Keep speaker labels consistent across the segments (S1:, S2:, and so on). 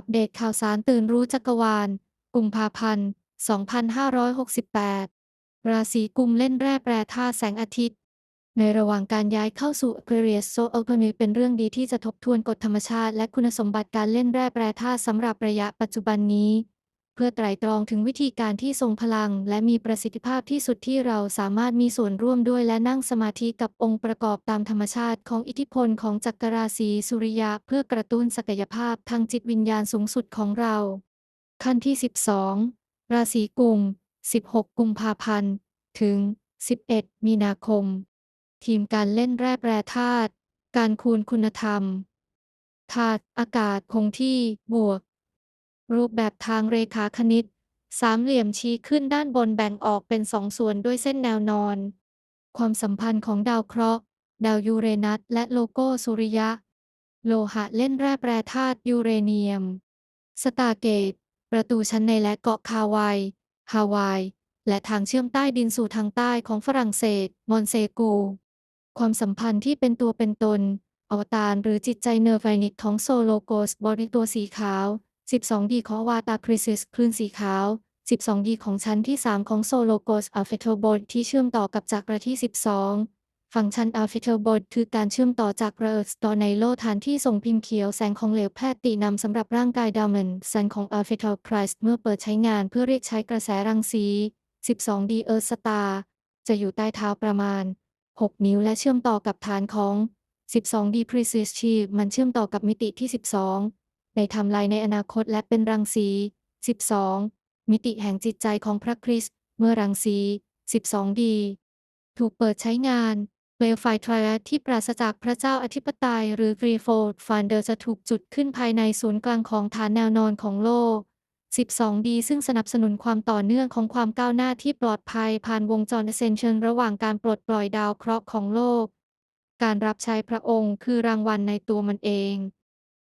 S1: อัปเดตข่าวสารตื่นรู้จักรวาล กุมภาพันธ์ 2568 ราศีกุมเล่นแร่แปรธาตุแสงอาทิตย์ ในระหว่างการย้ายเข้าสู่ Aquarius So Alchemy เป็นเรื่องดีที่จะทบทวนกฎธรรมชาติ และคุณสมบัติการเล่นแร่แปรธาตุสำหรับระยะปัจจุบันนี้ เพื่อไตร่ตรองถึงวิธีการที่ทรงพลัง และมีประสิทธิภาพที่สุดที่เราสามารถมีส่วนร่วมด้วยและนั่งสมาธิกับองค์ประกอบตามธรรมชาติของอิทธิพลของจักรราศีสุริยะเพื่อกระตุ้นศักยภาพทางจิตวิญญาณสูงสุดของเรา ขั้นที่ 12 ราศีกุม 16 กุมภาพันธ์ ถึง 11 มีนาคม ทีมการเล่นแร่แปรธาตุการคูณคุณธรรมธาตุอากาศคงที่บวก รูปแบบทางเรขาคณิต สามเหลี่ยมชี้ขึ้นด้านบนแบ่งออกเป็นสองส่วนด้วยเส้นแนวนอน ความสัมพันธ์ของดาวเคราะห์ ดาวยูเรนัสและโลโก้สุริยะ โลหะเล่นแร่แปรธาตุยูเรเนียม สตาร์เกต ประตูชั้นในและเกาะคาวายฮาวาย และทางเชื่อมใต้ดินสู่ทางใต้ของฝรั่งเศส มอนเซกู ความสัมพันธ์ที่เป็นตัวเป็นตน อวตารหรือจิตใจเนอร์ไฟนิกของโซโลโกสบริตัวสีขาว 12ดีขอวาตาคริสิสคลื่นสีขาว 12ดีของชั้นที่ 3 ของโซโลโกสอัลเฟโทโบดที่เชื่อมต่อกับจักรที่ 12 ฟังก์ชันอัลเฟโทโบดคือการเชื่อมต่อจากเรสต่อในโลฐานที่ส่งพิมพ์เขียวแสงของเหลวแพทย์ตีนำสำหรับร่างกายดาวมันซันของอัลเฟโทไพรส์เมื่อเปิดใช้งานเพื่อเรียกใช้กระแสรังสี 12ดีเอิร์ธสตาร์จะอยู่ใต้เท้าประมาณ 6 นิ้วและเชื่อมต่อกับฐานของ 12ดีพรีซิสชีมันเชื่อมต่อกับมิติที่ 12 ในไทำลายในอนาคตและเป็นรังสี 12 มิติแห่งจิตใจของพระคริสต์เมื่อรังสี 12 ดี ถูกเปิดใช้งานเปลวไฟทริอัที่ปราศจากพระเจ้าอธิปไตย หรือกรีโฟลด์ฟันเดอร์จะถูกจุดขึ้นภายในศูนย์กลางของฐานแนวนอนของโลก 12ดีซึ่งสนับสนุนความต่อเนื่องของความก้าวหน้าที่ปลอดภัยผ่านวงจร Ascension ระหว่างการปลดปล่อยดาวเคราะห์ของโลก การรับใช้พระองค์คือรางวัลในตัวมันเอง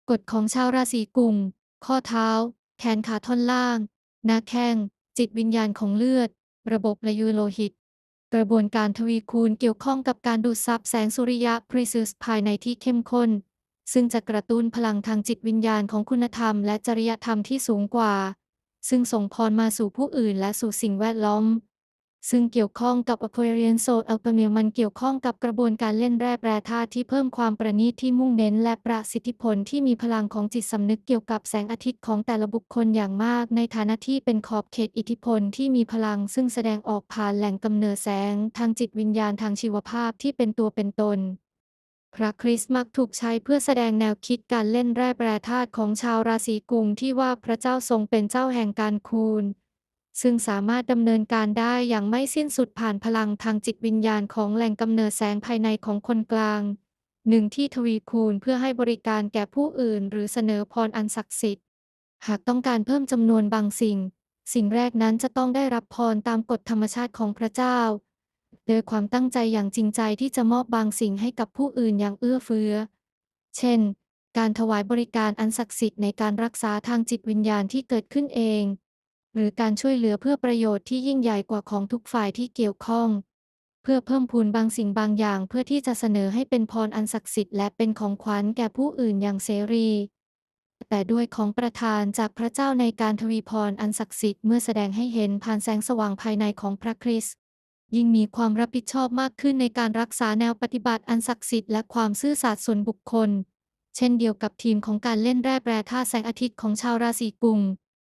S1: กฎของชาวราศีกุม ข้อเท้า แขนขาท่อนล่าง หน้าแข้ง จิตวิญญาณของเลือด ระบบระยุโลหิต กระบวนการทวีคูณเกี่ยวข้องกับการดูดซับแสงสุริยะพรีซิสภายในที่เข้มข้น ซึ่งจะกระตุ้นพลังทางจิตวิญญาณของคุณธรรมและจริยธรรมที่สูงกว่า ซึ่งส่งพรมาสู่ผู้อื่นและสู่สิ่งแวดล้อม ซึ่งเกี่ยวข้องกับ Aquarian Soul Alchemy มันเกี่ยวข้องกับกระบวนการเล่นแร่แปรธาตุที่เพิ่มความประณีตที่มุ่งเน้นและประสิทธิผลที่มีพลังของจิตสำนึกเกี่ยวกับแสงอาทิตย์ของแต่ละบุคคลอย่างมาก ในฐานะที่เป็นขอบเขตอิทธิพลที่มีพลัง ซึ่งแสดงออกผ่านแหล่งกำเนิดแสง ทางจิตวิญญาณทางชีวภาพที่เป็นตัวเป็นตนพระคริสต์มักถูกใช้เพื่อแสดงแนวคิดการเล่นแร่แปรธาตุของชาวราศีกุมที่ว่าพระเจ้าทรงเป็นเจ้าแห่งการคูณ ซึ่งสามารถดำเนินการได้อย่างไม่สิ้นสุดผ่านพลังทางจิตวิญญาณของแหล่งกำเนิดแสงภายในของคนกลาง หนึ่งที่ทวีคูณเพื่อให้บริการแก่ผู้อื่น หรือเสนอพรอันศักดิ์สิทธิ์ หากต้องการเพิ่มจำนวนบางสิ่ง สิ่งแรกนั้นจะต้องได้รับพรตามกฎธรรมชาติของพระเจ้า โดยความตั้งใจอย่างจริงใจที่จะมอบบางสิ่งให้กับผู้อื่นอย่างเอื้อเฟื้อ เช่น การถวายบริการอันศักดิ์สิทธิ์ในการรักษาทางจิตวิญญาณที่เกิดขึ้นเอง หรือการช่วยเหลือเพื่อประโยชน์ที่ยิ่งใหญ่กว่าของทุกฝ่ายที่เกี่ยวข้อง เพื่อเพิ่มพูนบางสิ่งบางอย่างเพื่อที่จะเสนอให้เป็นพรอันศักดิ์สิทธิ์และเป็นของขวัญแก่ผู้อื่นอย่างเสรี แต่ด้วยของประทานจากพระเจ้าในการทวีพรอันศักดิ์สิทธิ์เมื่อแสดงให้เห็นผ่านแสงสว่างภายในของพระคริสต์ยิ่งมีความรับผิดชอบมากขึ้นในการรักษาแนวปฏิบัติอันศักดิ์สิทธิ์และความซื่อสัตย์ส่วนบุคคล เช่นเดียวกับทีมของการเล่นแร่แปรธาตุแสงอาทิตย์ของชาวราศีกุม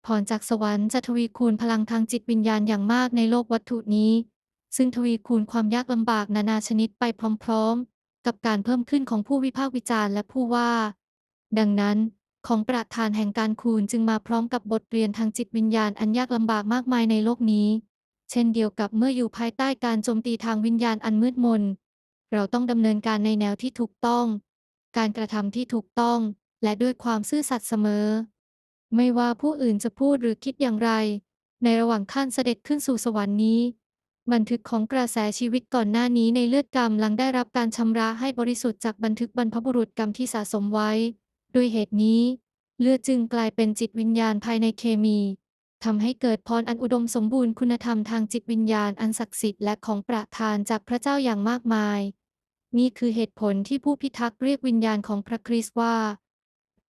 S1: พรจากสวรรค์จะทวีคูณพลังทางจิตวิญญาณอย่างมากในโลกวัตถุนี้ ซึ่งทวีคูณความยากลำบากนานาชนิดไปพร้อมๆ กับการเพิ่มขึ้นของผู้วิพากษ์วิจารณ์และผู้ว่า ดังนั้น ของประธานแห่งการคูณจึงมาพร้อมกับบทเรียนทางจิตวิญญาณอันยากลำบากมากมายในโลกนี้ เช่นเดียวกับเมื่ออยู่ภายใต้การโจมตีทางวิญญาณอันมืดมน เราต้องดำเนินการในแนวที่ถูกต้อง การกระทำที่ถูกต้อง และด้วยความซื่อสัตย์เสมอ ไม่ว่าผู้อื่นจะพูดหรือคิดอย่างไร ในระหว่างขั้นเสด็จขึ้นสู่สวรรค์นี้ บันทึกของกระแสชีวิตก่อนหน้านี้ในเลือดกรรมหลังได้รับการชำระให้บริสุทธิ์จากบันทึกบรรพบุรุษกรรมที่สะสมไว้ ด้วยเหตุนี้ เลือดจึงกลายเป็นจิตวิญญาณภายในเคมีทำให้เกิดพรอันอุดมสมบูรณ์คุณธรรมทางจิตวิญญาณอันศักดิ์สิทธิ์และของประทานจากพระเจ้าอย่างมากมาย นี่คือเหตุผลที่ผู้พิทักษ์เรียกวิญญาณของพระคริสต์ว่า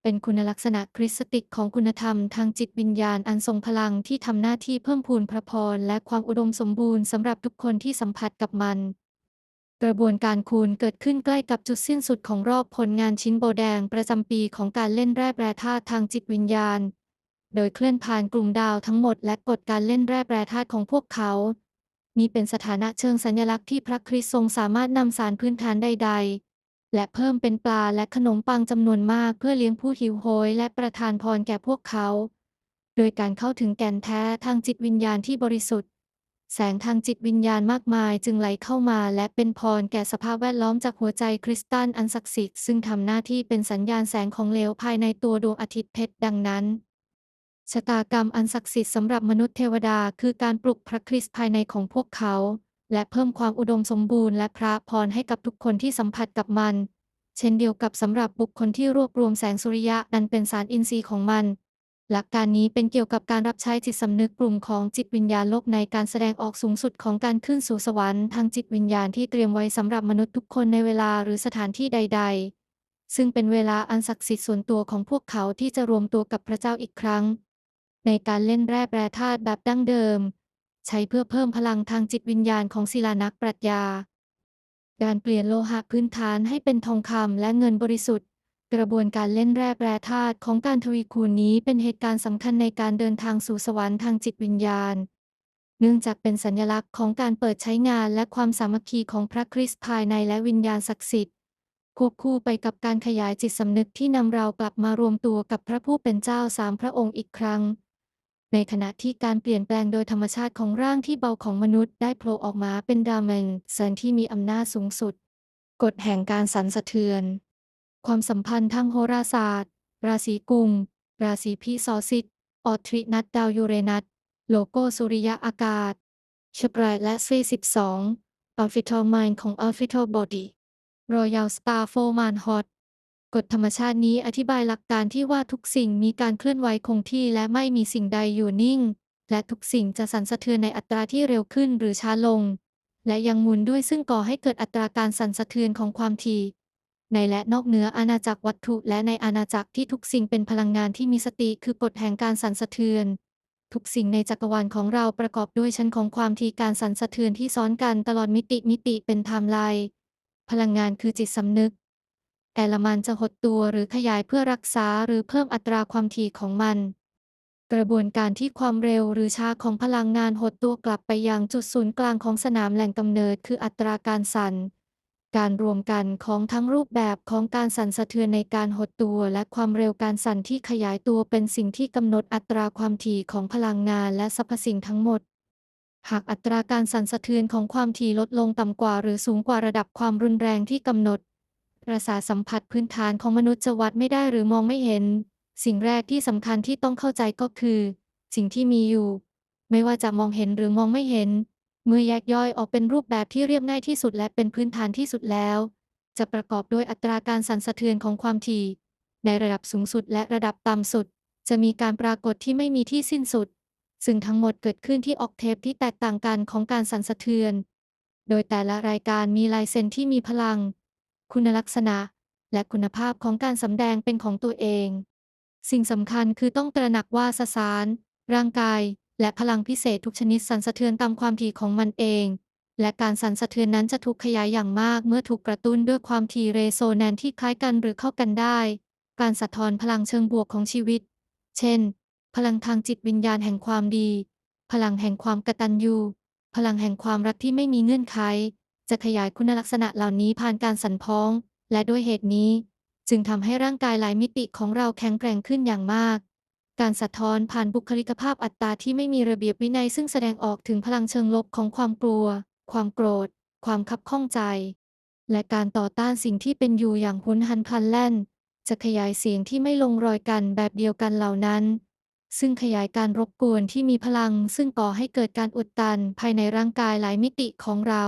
S1: เป็นคุณลักษณะคริสติกของคุณธรรมทางจิตวิญญาณอันทรงพลังที่ทำหน้าที่เพิ่มพูนพระพรและความอุดมสมบูรณ์สำหรับทุกคนที่สัมผัสกับมัน กระบวนการคูณเกิดขึ้นใกล้กับจุดสิ้นสุดของรอบผลงานชิ้นโบแดงประจำปีของการเล่นแร่แปรธาตุทางจิตวิญญาณ โดยเคลื่อนผ่านกลุ่มดาวทั้งหมดและกฎการเล่นแร่แปรธาตุของพวกเขานี่เป็นสถานะเชิงสัญลักษณ์ที่พระคริสต์ทรงสามารถนำสารพื้นฐานใด ๆ และเพิ่มเป็นปลาและขนมปังจำนวนมากเพื่อเลี้ยงผู้หิวโหยและประทานพรแก่พวกเขา โดยการเข้าถึงแก่นแท้ทางจิตวิญญาณที่บริสุทธิ์ แสงทางจิตวิญญาณมากมายจึงไหลเข้ามาและเป็นพรแก่สภาพแวดล้อมจากหัวใจคริสตัลอันศักดิ์สิทธิ์ซึ่งทำหน้าที่เป็นสัญญาณแสงของเหลวภายในตัวดวงอาทิตย์เพชรดังนั้นชะตากรรมอันศักดิ์สิทธิ์สำหรับมนุษย์เทวดาคือการปลุกพระคริสต์ภายในของพวกเขา และเพิ่มความอุดมสมบูรณ์และพระพรให้กับทุกคนที่สัมผัสกับมัน เช่นเดียวกับสำหรับบุคคลที่รวบรวมแสงสุริยะนั้นเป็นสารอินทรีย์ของมัน หลักการนี้เป็นเกี่ยวกับการรับใช้จิตสำนึกกลุ่มของจิตวิญญาณโลกในการแสดงออกสูงสุดของการขึ้นสู่สวรรค์ทางจิตวิญญาณที่เตรียมไว้สำหรับมนุษย์ทุกคนในเวลาหรือสถานที่ใด ๆ ซึ่งเป็นเวลาอันศักดิ์สิทธิ์ส่วนตัวของพวกเขาที่จะรวมตัวกับพระเจ้าอีกครั้ง ในการเล่นแร่แปรธาตุแบบดั้งเดิม ใช้เพื่อเพิ่มพลังทางจิตวิญญาณของศิลานักปรัชญา การเปลี่ยนโลหะพื้นฐานให้เป็นทองคำและเงินบริสุทธิ์ กระบวนการเล่นแร่แปรธาตุของการทวีคูณนี้เป็นเหตุการณ์สำคัญในการเดินทางสู่สวรรค์ทางจิตวิญญาณ เนื่องจากเป็นสัญลักษณ์ของการเปิดใช้งานและความสามัคคีของพระคริสต์ภายในและวิญญาณศักดิ์สิทธิ์ควบคู่ไปกับการขยายจิตสำนึกที่นำเรากลับมารวมตัวกับพระผู้เป็นเจ้าสามพระองค์อีกครั้ง ในขณะที่การเปลี่ยนแปลงโดยธรรมชาติของร่างที่เบาของมนุษย์ได้โผล่ออกมาเป็นดาเมนเซนที่มีอำนาจสูงสุด กฎแห่งการสั่นสะเทือน ความสัมพันธ์ทางโหราศาสตร์ ราศีกุม ราศีพิซอซิตออทรินัสดาวยูเรนัสโลโก้สุริยะอากาศชปรายและเซ12 a r b i t a l Mind ของ a r b i t a l Body Royal Star f o m a n Hot กฎธรรมชาตินี้อธิบายหลักการที่ว่าทุกสิ่งมีการเคลื่อนไหวคงที่และไม่มีสิ่งใดอยู่นิ่ง และทุกสิ่งจะสั่นสะเทือนในอัตราที่เร็วขึ้นหรือช้าลง และยังหมุนด้วยซึ่งก่อให้เกิดอัตราการสั่นสะเทือนของความถี่ในและนอกเหนืออาณาจักรวัตถุและในอาณาจักรที่ทุกสิ่งเป็นพลังงานที่มีสติคือกฎแห่งการสั่นสะเทือน ทุกสิ่งในจักรวาลของเราประกอบด้วยชั้นของความถี่การสั่นสะเทือนที่ซ้อนกันตลอดมิติมิติเป็นไทม์ไลน์พลังงานคือจิตสำนึก แต่ละมันจะหดตัวหรือขยายเพื่อรักษาหรือเพิ่มอัตราความถี่ของมัน กระบวนการที่ความเร็วหรือช้าของพลังงานหดตัวกลับไปยังจุดศูนย์กลางของสนามแหล่งกำเนิดคืออัตราการสั่น การรวมกันของทั้งรูปแบบของการสั่นสะเทือนในการหดตัวและความเร็วการสั่นที่ขยายตัวเป็นสิ่งที่กำหนดอัตราความถี่ของพลังงานและสรรพสิ่งทั้งหมดหากอัตราการสั่นสะเทือนของความถี่ลดลงต่ำกว่าหรือสูงกว่าระดับความรุนแรงที่กำหนด ประสาทสัมผัสพื้นฐานของมนุษย์จะวัดไม่ได้หรือมองไม่เห็น สิ่งแรกที่สำคัญที่ต้องเข้าใจก็คือ สิ่งที่มีอยู่ ไม่ว่าจะมองเห็นหรือมองไม่เห็น เมื่อแยกย่อยออกเป็นรูปแบบที่เรียบง่ายที่สุดและเป็นพื้นฐานที่สุดแล้ว จะประกอบด้วยอัตราการสั่นสะเทือนของความถี่ ในระดับสูงสุดและระดับต่ำสุด จะมีการปรากฏที่ไม่มีที่สิ้นสุด ซึ่งทั้งหมดเกิดขึ้นที่ออกเทปที่แตกต่างกันของการสั่นสะเทือน โดยแต่ละรายการมีลายเซ็นที่มีพลัง คุณลักษณะ และคุณภาพของการสำแดงเป็นของตัวเอง สิ่งสำคัญคือต้องตระหนักว่าสสาร ร่างกาย และพลังพิเศษทุกชนิดสั่นสะเทือนตามความถี่ของมันเอง และการสั่นสะเทือนนั้นจะถูกขยายอย่างมากเมื่อถูกกระตุ้นด้วยความถี่เรโซแนนซ์ที่คล้ายกันหรือเข้ากันได้ การสะท้อนพลังเชิงบวกของชีวิต เช่น พลังทางจิตวิญญาณแห่งความดี พลังแห่งความกตัญญูพลังแห่งความรักที่ไม่มีเงื่อนไข จะขยายคุณลักษณะเหล่านี้ผ่านการสั่นพ้อง และด้วยเหตุนี้ จึงทำให้ร่างกายหลายมิติของเราแข็งแกร่งขึ้นอย่างมาก การสะท้อนผ่านบุคลิกภาพอัตตาที่ไม่มีระเบียบวินัยซึ่งแสดงออกถึงพลังเชิงลบของความกลัว ความโกรธ ความคับข้องใจ และการต่อต้านสิ่งที่เป็นอยู่อย่างหุนหันพลันแล่น จะขยายเสียงที่ไม่ลงรอยกันแบบเดียวกันเหล่านั้นซึ่งขยายการรบกวนที่มีพลัง ซึ่งก่อให้เกิดการอุดตันภายในร่างกายหลายมิติของเรา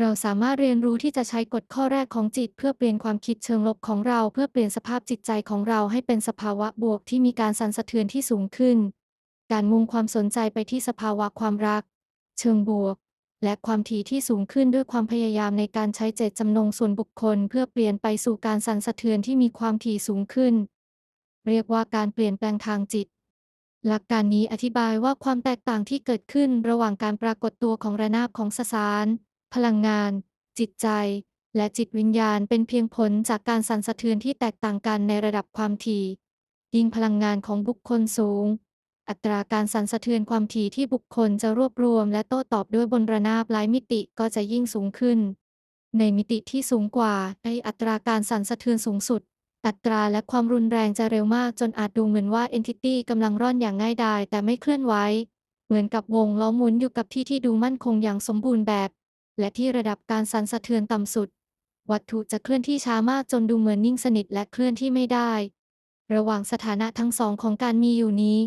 S1: เราสามารถเรียนรู้ที่จะใช้กฎข้อแรกของจิต เพื่อเปลี่ยนความคิดเชิงลบของเรา เพื่อเปลี่ยนสภาพจิตใจของเราให้เป็นสภาวะบวกที่มีการสั่นสะเทือนที่สูงขึ้น การมุ่งความสนใจไปที่สภาวะความรัก เชิงบวก และความถี่ที่สูงขึ้นด้วยความพยายามในการใช้เจตจำนงส่วนบุคคล เพื่อเปลี่ยนไปสู่การสั่นสะเทือนที่มีความถี่สูงขึ้น เรียกว่าการเปลี่ยนแปลงทางจิตหลักการนี้อธิบายว่าความแตกต่างที่เกิดขึ้นระหว่างการปรากฏตัวของระนาบของสสาร พลังงาน จิตใจ และจิตวิญญาณเป็นเพียงผลจากการสั่นสะเทือนที่แตกต่างกันในระดับความถี่ยิ่งพลังงานของบุคคลสูง อัตราการสั่นสะเทือนความถี่ที่บุคคลจะรวบรวม และโต้ตอบด้วยบนระนาบหลายมิติก็จะยิ่งสูงขึ้น ในมิติที่สูงกว่าในอัตราการสั่นสะเทือนสูงสุด อัตราและความรุนแรงจะเร็วมากจนอาจดูเหมือนว่า Entity กำลังร่อนอย่างง่ายดายแต่ไม่เคลื่อนไหวเหมือนกับวงล้อหมุนอยู่กับที่ที่ดูมั่นคงอย่างสมบูรณ์แบบ และที่ระดับการสั่นสะเทือนต่ำสุด วัตถุจะเคลื่อนที่ช้ามากจนดูเหมือนนิ่งสนิทและเคลื่อนที่ไม่ได้ ระหว่างสถานะทั้งสองของการมีอยู่นี้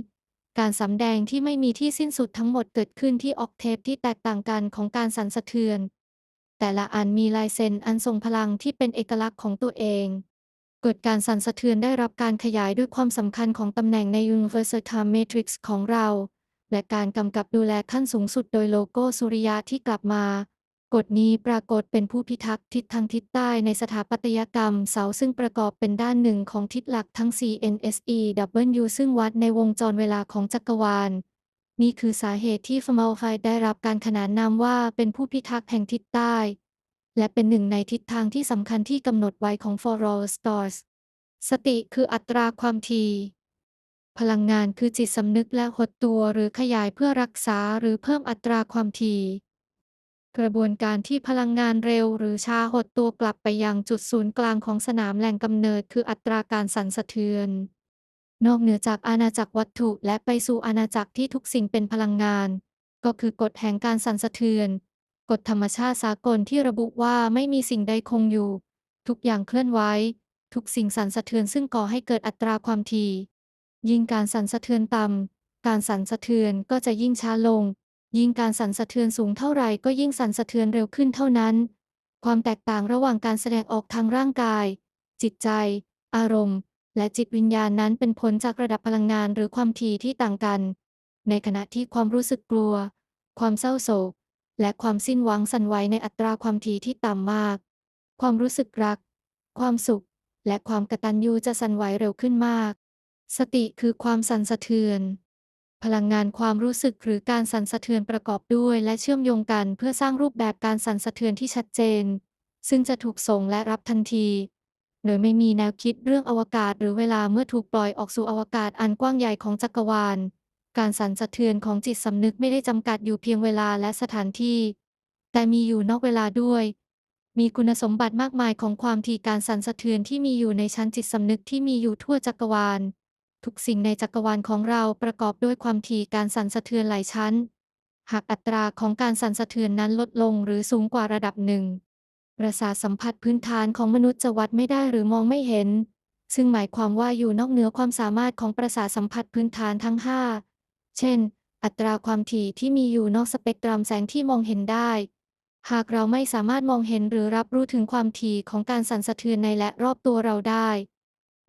S1: การสำแดงที่ไม่มีที่สิ้นสุดทั้งหมดเกิดขึ้นที่ออกเทปที่แตกต่างกันของการสั่นสะเทือน แต่ละอันมีลายเซ็นอันทรงพลังที่เป็นเอกลักษณ์ของตัวเองกฎการสั่นสะเทือนได้รับการขยายด้วยความสำคัญของตำแหน่งใน Universal Time Matrix ของเรา และการกำกับดูแลขั้นสูงสุดโดยโลโก้สุริยะที่กลับมา กฎนี้ปรากฏเป็นผู้พิทักษ์ทิศทางทิศใต้ในสถาปัตยกรรมเสาซึ่งประกอบเป็นด้านหนึ่งของทิศหลักทั้ง CNSEW ซึ่งวัดในวงจรเวลาของจักรวาล นี่คือสาเหตุที่ฟมาลไฟได้รับการขนานนามว่าเป็นผู้พิทักษ์แห่งทิศใต้ และเป็นหนึ่งในทิศทางที่สำคัญที่กำหนดไว้ของ For All Stars สติคืออัตราความถี่พลังงานคือจิตสำนึกและหดตัวหรือขยายเพื่อรักษาหรือเพิ่มอัตราความถี่ กระบวนการที่พลังงานเร็วหรือช้าหดตัวกลับไปยังจุดศูนย์กลางของสนามแหล่งกำเนิดคืออัตราการสั่นสะเทือน นอกเหนือจากอาณาจักรวัตถุและไปสู่อาณาจักรที่ทุกสิ่งเป็นพลังงาน ก็คือกฎแห่งการสั่นสะเทือน กฎธรรมชาติสากลที่ระบุว่าไม่มีสิ่งใดคงอยู่ ทุกอย่างเคลื่อนไหวทุกสิ่งสั่นสะเทือนซึ่งก่อให้เกิดอัตราความถี่ยิ่งการสั่นสะเทือนต่ำการสั่นสะเทือนก็จะยิ่งช้าลง ยิ่งการสั่นสะเทือนสูงเท่าไหร่ก็ยิ่งสั่นสะเทือนเร็วขึ้นเท่านั้น ความแตกต่างระหว่างการแสดงออกทางร่างกาย จิตใจ อารมณ์ และจิตวิญญาณนั้นเป็นผลจากระดับพลังงานหรือความถี่ที่ต่างกัน ในขณะที่ความรู้สึกกลัว ความเศร้าโศก และความสิ้นหวังสั่นไหวในอัตราความถี่ที่ต่ำมาก ความรู้สึกรัก ความสุข และความกระตัญญูจะสั่นไหวเร็วขึ้นมาก สติคือความสั่นสะเทือน พลังงานความรู้สึกหรือการสั่นสะเทือนประกอบด้วย และเชื่อมโยงกันเพื่อสร้างรูปแบบการสั่นสะเทือนที่ชัดเจน ซึ่งจะถูกส่งและรับทันทีโดยไม่มีแนวคิดเรื่องอวกาศหรือเวลาเมื่อถูกปล่อยออกสู่อวกาศอันกว้างใหญ่ของจักรวาล การสั่นสะเทือนของจิตสำนึกไม่ได้จำกัดอยู่เพียงเวลาและสถานที่ แต่มีอยู่นอกเวลาด้วย มีคุณสมบัติมากมายของความถี่การสั่นสะเทือนที่มีอยู่ในชั้นจิตสำนึกที่มีอยู่ทั่วจักรวาล ทุกสิ่งในจักรวาลของเราประกอบด้วยความถี่การสั่นสะเทือนหลายชั้น หากอัตราของการสั่นสะเทือนนั้นลดลงหรือสูงกว่าระดับหนึ่ง ประสาทสัมผัสพื้นฐานของมนุษย์จะวัดไม่ได้หรือมองไม่เห็น ซึ่งหมายความว่าอยู่นอกเหนือความสามารถของประสาทสัมผัสพื้นฐานทั้ง 5 เช่น อัตราความถี่ที่มีอยู่นอกสเปกตรัมแสงที่มองเห็นได้ หากเราไม่สามารถมองเห็นหรือรับรู้ถึงความถี่ของการสั่นสะเทือนในและรอบตัวเราได้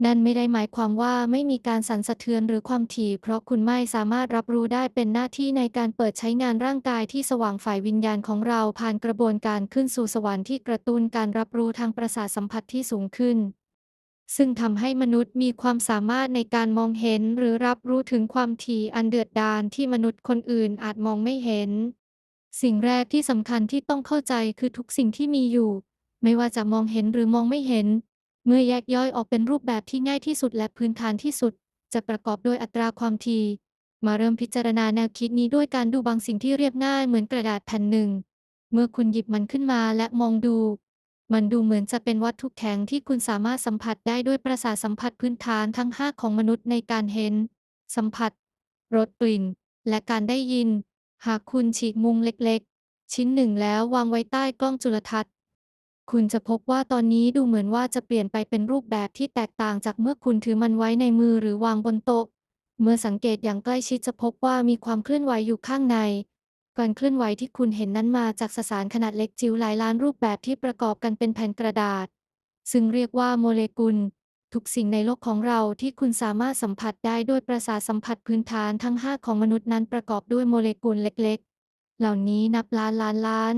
S1: นั่นไม่ได้หมายความว่าไม่มีการสั่นสะเทือนหรือความถี่ เพราะคุณไม่สามารถรับรู้ได้เป็นหน้าที่ในการเปิดใช้งานร่างกายที่สว่างฝ่ายวิญญาณของเราผ่านกระบวนการขึ้นสู่สวรรค์ที่กระตุ้นการรับรู้ทางประสาทสัมผัสที่สูงขึ้น ซึ่งทำให้มนุษย์มีความสามารถในการมองเห็นหรือรับรู้ถึงความถี่อันเดือดดาลที่มนุษย์คนอื่นอาจมองไม่เห็น สิ่งแรกที่สำคัญที่ต้องเข้าใจคือทุกสิ่งที่มีอยู่ ไม่ว่าจะมองเห็นหรือมองไม่เห็น เมื่อแยกย่อยออกเป็นรูปแบบที่ง่ายที่สุดและพื้นฐานที่สุด จะประกอบด้วยอัตราความถี่มาเริ่มพิจารณาแนวคิดนี้ด้วยการดูบางสิ่งที่เรียบง่ายเหมือนกระดาษแผ่นหนึ่ง เมื่อคุณหยิบมันขึ้นมาและมองดู มันดูเหมือนจะเป็นวัตถุแข็งที่คุณสามารถสัมผัสได้ด้วยประสาทสัมผัสพื้นฐานทั้ง 5 ของมนุษย์ในการเห็น สัมผัส รสกลิ่น และการได้ยิน หากคุณฉีกมุมเล็กๆ ชิ้นหนึ่งแล้ววางไว้ใต้กล้องจุลทรรศน์ คุณจะพบว่าตอนนี้ดูเหมือนว่าจะเปลี่ยนไปเป็นรูปแบบที่แตกต่างจากเมื่อคุณถือมันไว้ในมือหรือวางบนโต๊ะ เมื่อสังเกตอย่างใกล้ชิดจะพบว่ามีความเคลื่อนไหวอยู่ข้างใน การเคลื่อนไหวที่คุณเห็นนั้นมาจากสสารขนาดเล็กจิ๋วหลายล้านรูปแบบที่ประกอบกันเป็นแผ่นกระดาษ ซึ่งเรียกว่าโมเลกุล ทุกสิ่งในโลกของเราที่คุณสามารถสัมผัสได้ด้วยประสาทสัมผัสพื้นฐานทั้ง 5 ของมนุษย์นั้นประกอบด้วยโมเลกุลเล็ก ๆ เหล่านี้นับล้านล้านล้าน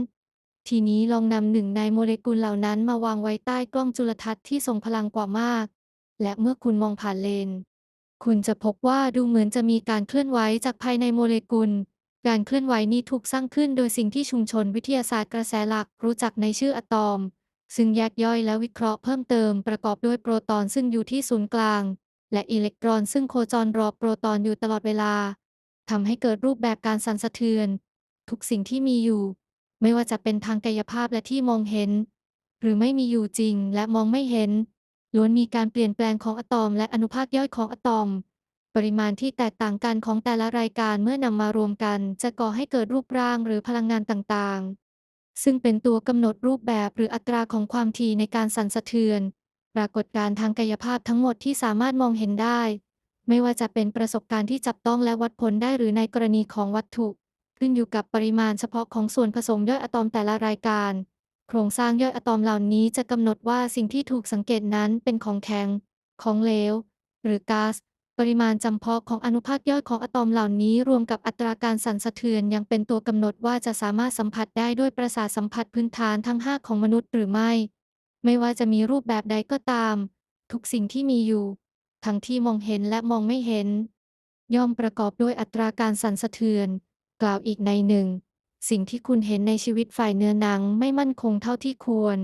S1: ทีนี้ลองนำหนึ่งในโมเลกุลเหล่านั้นมาวางไว้ใต้กล้องจุลทรรศน์ที่ทรงพลังกว่ามาก และเมื่อคุณมองผ่านเลน คุณจะพบว่าดูเหมือนจะมีการเคลื่อนไหวจากภายในโมเลกุล การเคลื่อนไหวนี้ถูกสร้างขึ้นโดยสิ่งที่ชุมชนวิทยาศาสตร์กระแสหลักรู้จักในชื่ออะตอม ซึ่งแยกย่อยและวิเคราะห์เพิ่มเติมประกอบด้วยโปรตอนซึ่งอยู่ที่ศูนย์กลาง และอิเล็กตรอนซึ่งโคจรรอบโปรตอนอยู่ตลอดเวลาทำให้เกิดรูปแบบการสั่นสะเทือน ทุกสิ่งที่มีอยู่ ไม่ว่าจะเป็นทางกายภาพและที่มองเห็น หรือไม่มีอยู่จริงและมองไม่เห็น ล้วนมีการเปลี่ยนแปลงของอะตอมและอนุภาคย่อยของอะตอม ปริมาณที่แตกต่างกันของแต่ละรายการเมื่อนำมารวมกัน จะก่อให้เกิดรูปร่างหรือพลังงานต่างๆ ซึ่งเป็นตัวกำหนดรูปแบบหรืออัตราของความถี่ในการสั่นสะเทือน ปรากฏการทางกายภาพทั้งหมดที่สามารถมองเห็นได้ ไม่ว่าจะเป็นประสบการณ์ที่จับต้องและวัดผลได้หรือในกรณีของวัตถุ ขึ้นอยู่กับปริมาณเฉพาะของส่วนผสมย่อยอะตอมแต่ละรายการ โครงสร้างย่อยอะตอมเหล่านี้จะกำหนดว่าสิ่งที่ถูกสังเกตนั้นเป็นของแข็ง ของเหลว หรือก๊าซปริมาณจำเพาะของอนุภาคย่อยของอะตอมเหล่านี้รวมกับอัตราการสั่นสะเทือนยังเป็นตัวกำหนดว่าจะสามารถสัมผัสได้ด้วยประสาทสัมผัสพื้นฐานทั้ง 5 ของมนุษย์หรือไม่ ไม่ว่าจะมีรูปแบบใดก็ตาม ทุกสิ่งที่มีอยู่ ทั้งที่มองเห็นและมองไม่เห็น ย่อมประกอบด้วยอัตราการสั่นสะเทือน กล่าวอีกในหนึ่ง สิ่งที่คุณเห็นในชีวิตฝ่ายเนื้อหนังไม่มั่นคงเท่าที่ควร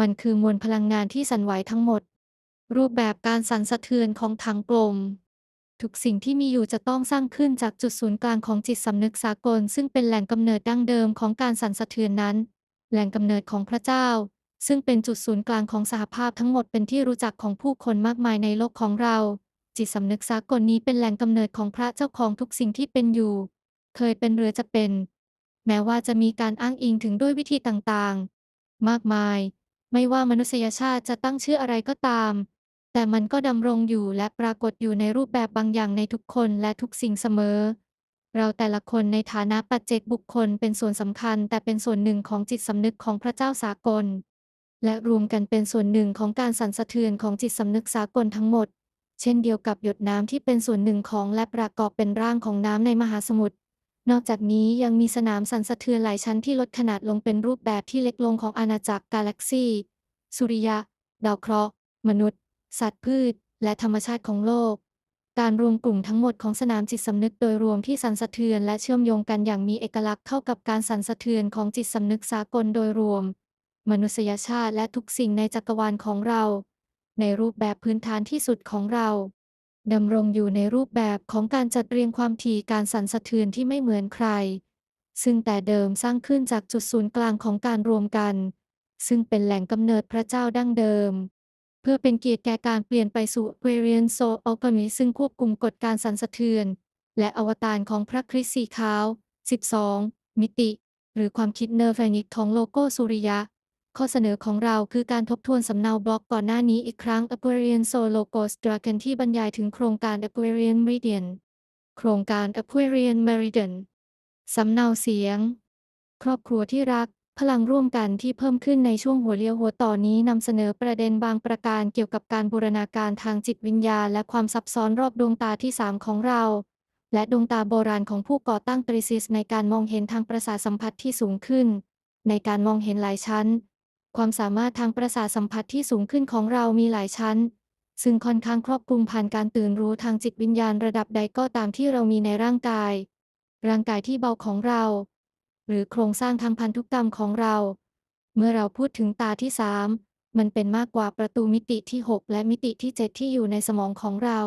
S1: มันคือมวลพลังงานที่สั่นไหวทั้งหมด รูปแบบการสั่นสะเทือนของถังกลม ทุกสิ่งที่มีอยู่จะต้องสร้างขึ้นจากจุดศูนย์กลางของจิตสำนึกสากล ซึ่งเป็นแหล่งกำเนิดดั้งเดิมของการสั่นสะเทือนนั้น แหล่งกำเนิดของพระเจ้า ซึ่งเป็นจุดศูนย์กลางของสหภาพทั้งหมดเป็นที่รู้จักของผู้คนมากมายในโลกของเราจิตสำนึกสากลนี้เป็นแหล่งกำเนิดของพระเจ้าของทุกสิ่งที่เป็นอยู่ เคยเป็นหรือจะเป็น แม้ว่าจะมีการอ้างอิงถึงด้วยวิธีต่างๆ มากมาย ไม่ว่ามนุษยชาติจะตั้งชื่ออะไรก็ตาม แต่มันก็ดำรงอยู่และปรากฏอยู่ในรูปแบบบางอย่างในทุกคนและทุกสิ่งเสมอ เราแต่ละคนในฐานะปัจเจกบุคคลเป็นส่วนสำคัญ แต่เป็นส่วนหนึ่งของจิตสำนึกของพระเจ้าสากล และรวมกันเป็นส่วนหนึ่งของการสั่นสะเทือนของจิตสำนึกสากลทั้งหมดเช่นเดียวกับหยดน้ำที่เป็นส่วนหนึ่งของและประกอบเป็นร่างของน้ำในมหาสมุทร นอกจากนี้ยังมีสนามสั่นสะเทือนหลายชั้นที่ลดขนาดลงเป็นรูปแบบที่เล็กลงของอาณาจักรกาแล็กซีสุริยะ ดาวเคราะห์ มนุษย์ สัตว์พืช และธรรมชาติของโลก การรวมกลุ่มทั้งหมดของสนามจิตสำนึกโดยรวมที่สั่นสะเทือนและเชื่อมโยงกันอย่างมีเอกลักษณ์เข้ากับการสั่นสะเทือนของจิตสำนึกสากลโดยรวม มนุษยชาติและทุกสิ่งในจักรวาลของเรา ในรูปแบบพื้นฐานที่สุดของเรา ดำรงอยู่ในรูปแบบของการจัดเรียงความถี่การสั่นสะเทือนที่ไม่เหมือนใคร ซึ่งแต่เดิมสร้างขึ้นจากจุดศูนย์กลางของการรวมกัน ซึ่งเป็นแหล่งกำเนิดพระเจ้าดั้งเดิม เพื่อเป็นเกียรติแก่การเปลี่ยนไปสู่ Aquarian Soul Alchemy ซึ่งควบคุมกฎการสั่นสะเทือน และอวตารของพระคริสต์สีขาว 12 มิติ หรือความคิดเนอร์แฟนิกของโลโก้สุริยะ ข้อเสนอของเราคือการทบทวนสำเนาบล็อกก่อนหน้านี้อีกครั้ง Aquarian Sologos Dragon ที่บรรยายถึงโครงการ Aquarian Meridian โครงการ Aquarian Meridian สำเนาเสียง ครอบครัวที่รัก พลังร่วมกันที่เพิ่มขึ้นในช่วงหัวเรียวหัวต่อนี้นำเสนอประเด็นบางประการเกี่ยวกับการบูรณาการทางจิตวิญญาณและความซับซ้อนรอบดวงตาที่สามของเรา และดวงตาโบราณของผู้ก่อตั้งตริซิสในการมองเห็นทางประสาทสัมผัสที่สูงขึ้น ในการมองเห็นหลายชั้น ความสามารถทางประสาทสัมผัสที่สูงขึ้นของเรามีหลายชั้น ซึ่งค่อนข้างครอบคลุมผ่านการตื่นรู้ทางจิตวิญญาณระดับใดก็ตามที่เรามีในร่างกาย ร่างกายที่เบาของเรา หรือโครงสร้างทางพันธุกรรมของเรา เมื่อเราพูดถึงตาที่3มันเป็นมากกว่าประตูมิติที่ 6 และมิติที่ 7 ที่อยู่ในสมองของเรา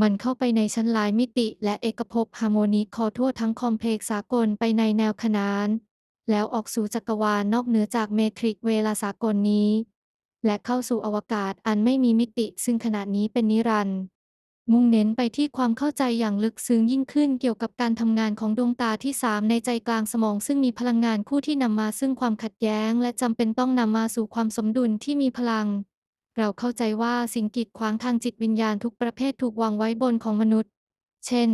S1: มันเข้าไปในชั้นหลายมิติและเอกภพฮาร์โมนีคอทั่วทั้งคอมเพล็กซ์สากลไปในแนวขนาน แล้วออกสู่จักรวาลนอกเหนือจากเมทริกเวลาสากลนี้ และเข้าสู่อวกาศอันไม่มีมิติ ซึ่งขณะนี้เป็นนิรันดร์มุ่งเน้นไปที่ความเข้าใจอย่างลึกซึ้งยิ่งขึ้นเกี่ยวกับการทำงานของดวงตาที่3ในใจกลางสมอง ซึ่งมีพลังงานคู่ที่นำมาซึ่งความขัดแย้ง และจำเป็นต้องนำมาสู่ความสมดุลที่มีพลัง เราเข้าใจว่าสิ่งกีดขวางทางจิตวิญญาณทุกประเภทถูกวางไว้บนของมนุษย์ เช่น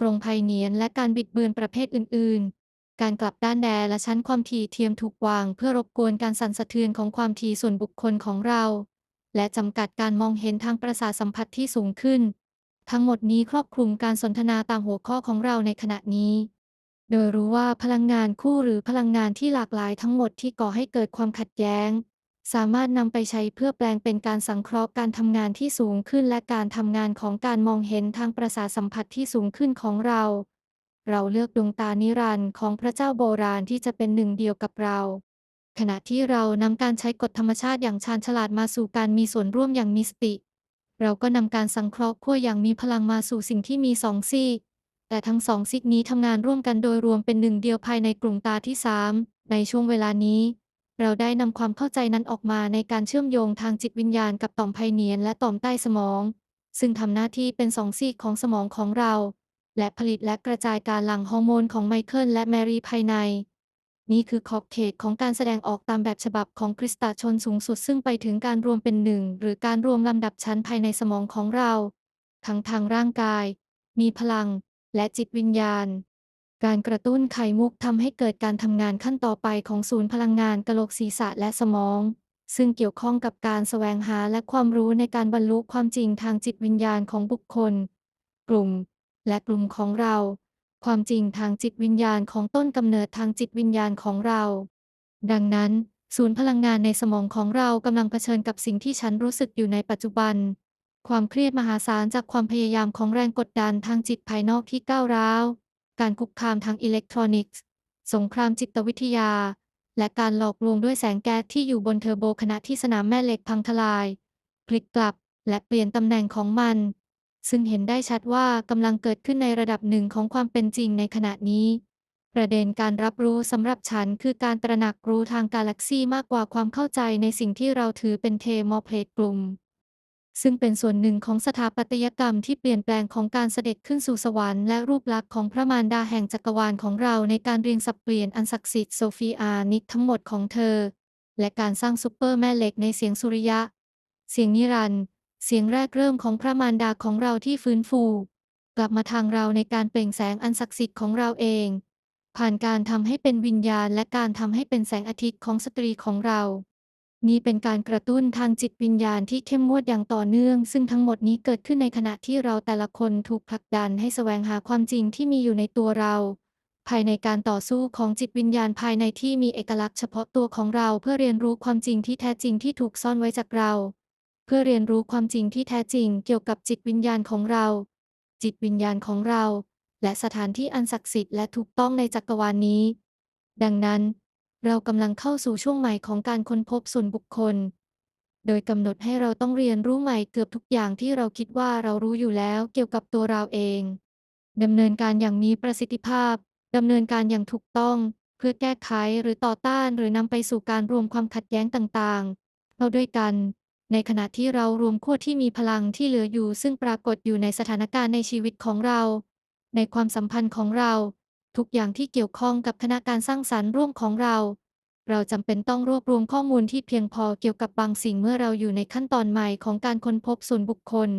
S1: กรงภัยเนียนและการบิดเบือนประเภทอื่นๆ การกลับด้านแดและชั้นความถี่เทียมถูกวาง เพื่อรบกวนการสั่นสะเทือนของความถี่ส่วนบุคคลของเรา และจำกัดการมองเห็นทางประสาทสัมผัสที่สูงขึ้น ทั้งหมดนี้ครอบคลุมการสนทนาตามหัวข้อของเราในขณะนี้ โดยรู้ว่าพลังงานคู่หรือพลังงานที่หลากหลายทั้งหมดที่ก่อให้เกิดความขัดแย้ง สามารถนำไปใช้เพื่อแปลงเป็นการสังเคราะห์การทำงานที่สูงขึ้น และการทำงานของการมองเห็นทางประสาทสัมผัสที่สูงขึ้นของเรา เราเลือกดวงตานิรันดร์ของพระเจ้าโบราณที่จะเป็นหนึ่งเดียวกับเรา ขณะที่เรานำการใช้กฎธรรมชาติอย่างชาญฉลาดมาสู่การมีส่วนร่วมอย่างมีสติ เราก็นำการสังเคราะห์ขั้วอย่างมีพลังมาสู่สิ่งที่มีสองซีกแต่ทั้งสองซีกนี้ทำงานร่วมกันโดยรวมเป็นหนึ่งเดียวภายในกลุ่มตาที่3ในช่วงเวลานี้ เราได้นำความเข้าใจนั้นออกมาในการเชื่อมโยงทางจิตวิญญาณกับต่อมไพเนียนและต่อมใต้สมอง ซึ่งทำหน้าที่เป็นสองซีกของสมองของเรา และผลิตและกระจายการหลั่งฮอร์โมนของไมเคิลและแมรี่ภายใน นี่คือขอบเขตของการแสดงออกตามแบบฉบับของคริสตชนสูงสุดซึ่งไปถึงการรวมเป็นหนึ่งหรือการรวมลำดับชั้นภายในสมองของเรา ทั้งทางร่างกาย มีพลัง และจิตวิญญาณ การกระตุ้นไขมุกทำให้เกิดการทำงานขั้นต่อไปของศูนย์พลังงานกะโหลกศีรษะและสมองซึ่งเกี่ยวข้องกับการแสวงหาและความรู้ในการบรรลุความจริงทางจิตวิญญาณของบุคคล กลุ่ม และกลุ่มของเรา ความจริงทางจิตวิญญาณของต้นกำเนิดทางจิตวิญญาณของเรา ดังนั้น ศูนย์พลังงานในสมองของเรากำลังเผชิญกับสิ่งที่ฉันรู้สึกอยู่ในปัจจุบัน ความเครียดมหาศาลจากความพยายามของแรงกดดันทางจิตภายนอกที่ก้าวร้าว การคุกคามทางอิเล็กทรอนิกส์ สงครามจิตวิทยา และการหลอกลวงด้วยแสงแก๊สที่อยู่บนเทอร์โบขณะที่สนามแม่เหล็กพังทลาย พลิกกลับและเปลี่ยนตำแหน่งของมัน ซึ่งเห็นได้ชัดว่ากำลังเกิดขึ้นในระดับหนึ่งของความเป็นจริงในขณะนี้ ประเด็นการรับรู้สำหรับฉันคือการตระหนักรู้ทางกาแล็กซีมากกว่าความเข้าใจในสิ่งที่เราถือเป็นเทมอเพลตกลุ่ม ซึ่งเป็นส่วนหนึ่งของสถาปัตยกรรมที่เปลี่ยนแปลงของการเสด็จขึ้นสู่สวรรค์และรูปลักษณ์ของพระมารดาแห่งจักรวาลของเราในการเรียงสับเปลี่ยนอันศักดิ์สิทธิ์โซฟีอานิกทั้งหมดของเธอ และการสร้างซูเปอร์แม่เหล็กในเสียงสุริยะ เสียงนิรันดร์ เสียงแรกเริ่มของพระมารดาของเราที่ฟื้นฟู กลับมาทางเราในการเปล่งแสงอันศักดิ์สิทธิ์ของเราเอง ผ่านการทำให้เป็นวิญญาณและการทำให้เป็นแสงอาทิตย์ของสตรีของเรา นี่เป็นการกระตุ้นทางจิตวิญญาณที่เข้มงวดอย่างต่อเนื่อง ซึ่งทั้งหมดนี้เกิดขึ้นในขณะที่เราแต่ละคนถูกผลักดันให้แสวงหาความจริงที่มีอยู่ในตัวเรา ภายในการต่อสู้ของจิตวิญญาณภายในที่มีเอกลักษณ์เฉพาะตัวของเราเพื่อเรียนรู้ความจริงที่แท้จริงที่ถูกซ่อนไว้จากเรา เพื่อเรียนรู้ความจริงที่แท้จริงเกี่ยวกับจิตวิญญาณของเรา จิตวิญญาณของเรา และสถานที่อันศักดิ์สิทธิ์และถูกต้องในจักรวาลนี้ ดังนั้น เรากำลังเข้าสู่ช่วงใหม่ของการค้นพบส่วนบุคคล โดยกำหนดให้เราต้องเรียนรู้ใหม่เกือบทุกอย่างที่เราคิดว่าเรารู้อยู่แล้วเกี่ยวกับตัวเราเองดำเนินการอย่างมีประสิทธิภาพดำเนินการอย่างถูกต้องเพื่อแก้ไขหรือต่อต้านหรือนำไปสู่การรวมความขัดแย้งต่างๆเข้าด้วยกัน ในขณะที่เรารวมขั้วที่มีพลังที่เหลืออยู่ ซึ่งปรากฏอยู่ในสถานการณ์ในชีวิตของเรา ในความสัมพันธ์ของเรา ทุกอย่างที่เกี่ยวข้องกับคณะการสร้างสรรค์ร่วมของเรา เราจำเป็นต้องรวบรวมข้อมูลที่เพียงพอเกี่ยวกับบางสิ่งเมื่อเราอยู่ในขั้นตอนใหม่ของการค้นพบส่วนบุคคล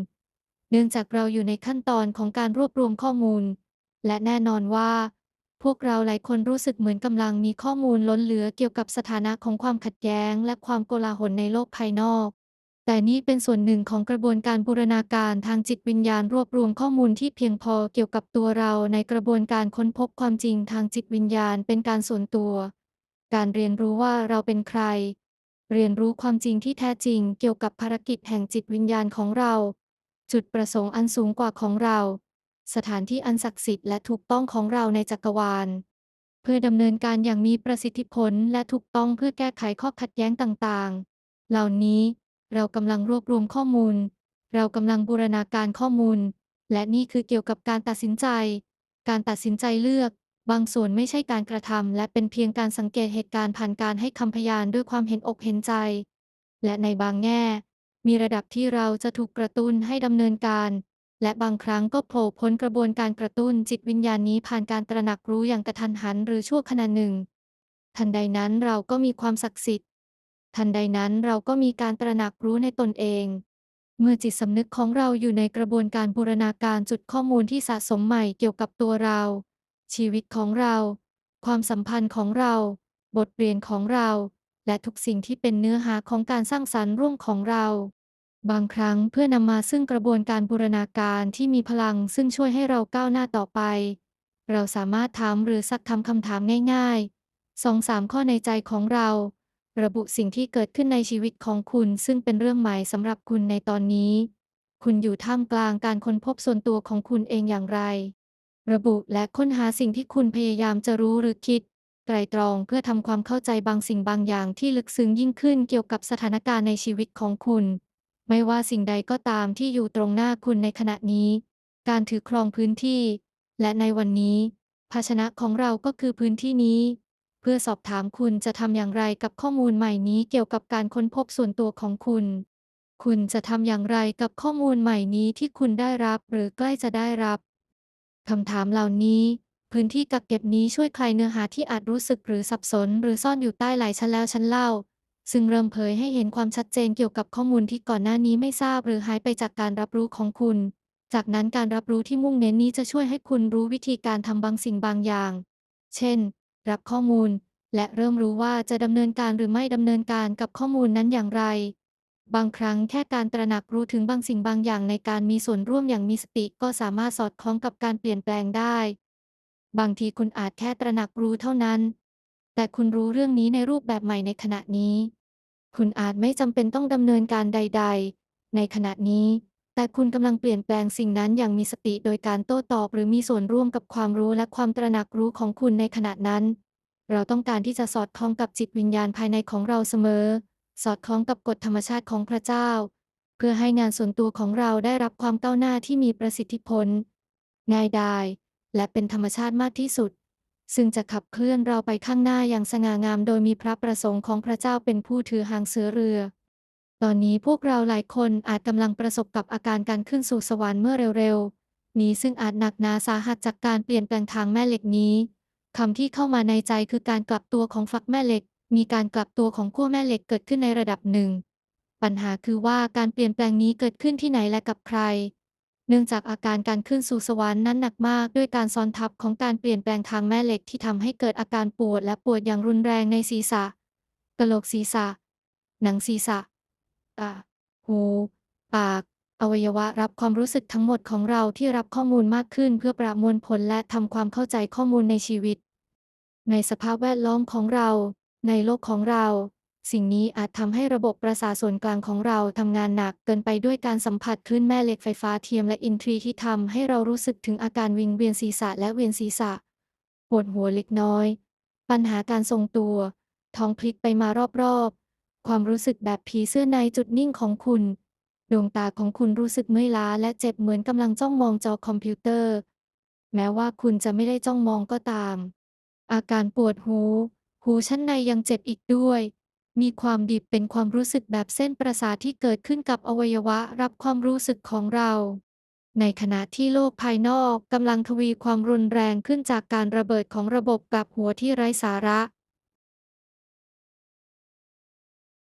S1: เนื่องจากเราอยู่ในขั้นตอนของการรวบรวมข้อมูล และแน่นอนว่า พวกเราหลายคนรู้สึกเหมือนกำลังมีข้อมูลล้นเหลือเกี่ยวกับสถานะของความขัดแย้ง และความโกลาหลในโลกภายนอก แต่นี่เป็นส่วนหนึ่งของกระบวนการบูรณาการทางจิตวิญญาณรวบรวมข้อมูลที่เพียงพอเกี่ยวกับตัวเราในกระบวนการค้นพบความจริงทางจิตวิญญาณเป็นการส่วนตัว การเรียนรู้ว่าเราเป็นใคร เรียนรู้ความจริงที่แท้จริงเกี่ยวกับภารกิจแห่งจิตวิญญาณของเรา จุดประสงค์อันสูงกว่าของเรา สถานที่อันศักดิ์สิทธิ์และถูกต้องของเราในจักรวาล เพื่อดำเนินการอย่างมีประสิทธิผลและถูกต้องเพื่อแก้ไขข้อขัดแย้งต่างๆ เหล่านี้ เรากำลังรวบรวมข้อมูล เรากำลังบูรณาการข้อมูล และนี่คือเกี่ยวกับการตัดสินใจ การตัดสินใจเลือก บางส่วนไม่ใช่การกระทำและเป็นเพียงการสังเกตเหตุการณ์ผ่านการให้คำพยานด้วยความเห็นอกเห็นใจ และในบางแง่ มีระดับที่เราจะถูกกระตุ้นให้ดำเนินการ และบางครั้งก็โผล่พ้นกระบวนการกระตุ้นจิตวิญญาณนี้ผ่านการตระหนักรู้อย่างกระทันหันหรือชั่วขณะหนึ่ง ทันใดนั้นเราก็มีความศักดิ์สิทธิ์ ทันใดนั้นเราก็มีการตระหนักรู้ในตนเอง เมื่อจิตสำนึกของเราอยู่ในกระบวนการบูรณาการจุดข้อมูลที่สะสมใหม่เกี่ยวกับตัวเรา ชีวิตของเรา ความสัมพันธ์ของเรา บทเรียนของเรา และทุกสิ่งที่เป็นเนื้อหาของการสร้างสรรค์ร่วมของเรา บางครั้งเพื่อนำมาซึ่งกระบวนการบูรณาการที่มีพลังซึ่งช่วยให้เราก้าวหน้าต่อไป เราสามารถถามหรือซักถามคำถามง่ายๆสองสามข้อในใจของเรา ระบุสิ่งที่เกิดขึ้นในชีวิตของคุณซึ่งเป็นเรื่องใหม่สำหรับคุณในตอนนี้ คุณอยู่ท่ามกลางการค้นพบส่วนตัวของคุณเองอย่างไร ระบุและค้นหาสิ่งที่คุณพยายามจะรู้หรือคิด ไตรตรองเพื่อทำความเข้าใจบางสิ่งบางอย่างที่ลึกซึ้งยิ่งขึ้นเกี่ยวกับสถานการณ์ในชีวิตของคุณ ไม่ว่าสิ่งใดก็ตามที่อยู่ตรงหน้าคุณในขณะนี้ การถือครองพื้นที่ และในวันนี้ ภาชนะของเราก็คือพื้นที่นี้ เพื่อสอบถามคุณจะทำอย่างไรกับข้อมูลใหม่นี้เกี่ยวกับการค้นพบส่วนตัวของคุณ คุณจะทำอย่างไรกับข้อมูลใหม่นี้ที่คุณได้รับหรือใกล้จะได้รับคำถามเหล่านี้ พื้นที่กักเก็บนี้ช่วยคลายเนื้อหาที่อาจรู้สึกหรือสับสน หรือซ่อนอยู่ใต้หลายชั้นแล้วชั้นเล่า ซึ่งเริ่มเผยให้เห็นความชัดเจนเกี่ยวกับข้อมูลที่ก่อนหน้านี้ไม่ทราบ หรือหายไปจากการรับรู้ของคุณ จากนั้นการรับรู้ที่มุ่งเน้นนี้จะช่วยให้คุณรู้วิธีการทำบางสิ่งบางอย่าง เช่น รับข้อมูล และเริ่มรู้ว่าจะดำเนินการหรือไม่ดำเนินการกับข้อมูลนั้นอย่างไร บางครั้งแค่การตระหนักรู้ถึงบางสิ่งบางอย่างในการมีส่วนร่วมอย่างมีสติก็สามารถสอดคล้องกับการเปลี่ยนแปลงได้ บางทีคุณอาจแค่ตระหนักรู้เท่านั้น แต่คุณรู้เรื่องนี้ในรูปแบบใหม่ในขณะนี้ คุณอาจไม่จำเป็นต้องดำเนินการใด ๆ ในขณะนี้ แต่คุณกำลังเปลี่ยนแปลงสิ่งนั้นอย่างมีสติโดยการโต้ตอบหรือมีส่วนร่วมกับความรู้และความตระหนักรู้ของคุณในขณะนั้น เราต้องการที่จะสอดคล้องกับจิตวิญญาณภายในของเราเสมอ สอดคล้องกับกฎธรรมชาติของพระเจ้า เพื่อให้งานส่วนตัวของเราได้รับความก้าวหน้าที่มีประสิทธิผลง่ายดายและเป็นธรรมชาติมากที่สุด ซึ่งจะขับเคลื่อนเราไปข้างหน้าอย่างสง่างามโดยมีพระประสงค์ของพระเจ้าเป็นผู้ถือหางเสือเรือ ตอนนี้พวกเราหลายคนอาจกำลังประสบกับอาการการขึ้นสู่สวรรค์เมื่อเร็วๆ นี้ซึ่งอาจหนักหนาสาหัสจากการเปลี่ยนแปลงทางแม่เหล็กนี้คำที่เข้ามาในใจคือการกลับตัวของฝักแม่เหล็ก มีการกลับตัวของขั้วแม่เหล็กเกิดขึ้นในระดับหนึ่ง ปัญหาคือว่าการเปลี่ยนแปลงนี้เกิดขึ้นที่ไหนและกับใคร เนื่องจากอาการการขึ้นสู่สวรรค์นั้นหนักมากด้วยการซ้อนทับของการเปลี่ยนแปลงทางแม่เหล็กที่ทำให้เกิดอาการปวดและปวดอย่างรุนแรงในศีรษะกระโหลกศีรษะ หนังศีรษะ ตา หู ปาก อวัยวะรับความรู้สึกทั้งหมดของเราที่รับข้อมูลมากขึ้นเพื่อประมวลผลและทำความเข้าใจข้อมูลในชีวิต ในสภาพแวดล้อมของเรา ในโลกของเรา สิ่งนี้อาจทำให้ระบบประสาทส่วนกลางของเราทำงานหนักเกินไปด้วยการสัมผัสคลื่นแม่เหล็กไฟฟ้าเทียมและอินทรีย์ที่ทำให้เรารู้สึกถึงอาการวิงเวียนศีรษะและเวียนศีรษะปวดหัวเล็กน้อย ปัญหาการทรงตัว ท้องพลิกไปมารอบๆ ความรู้สึกแบบผีเสื้อในจุดนิ่งของคุณ ดวงตาของคุณรู้สึกเมื่อยล้าและเจ็บเหมือนกำลังจ้องมองจอคอมพิวเตอร์ แม้ว่าคุณจะไม่ได้จ้องมองก็ตาม อาการปวดหู หูชั้นในยังเจ็บอีกด้วย มีความดิบเป็นความรู้สึกแบบเส้นประสาทที่เกิดขึ้นกับอวัยวะรับความรู้สึกของเราในขณะที่โลกภายนอกกำลังทวีความรุนแรงขึ้นจากการระเบิดของระบบกลับหัวที่ไร้สาระ